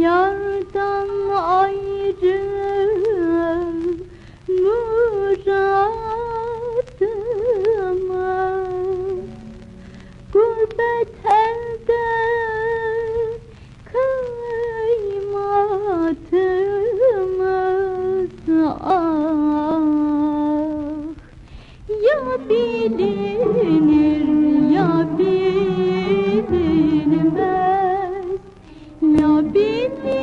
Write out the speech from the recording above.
Yardan ayrı Thank you.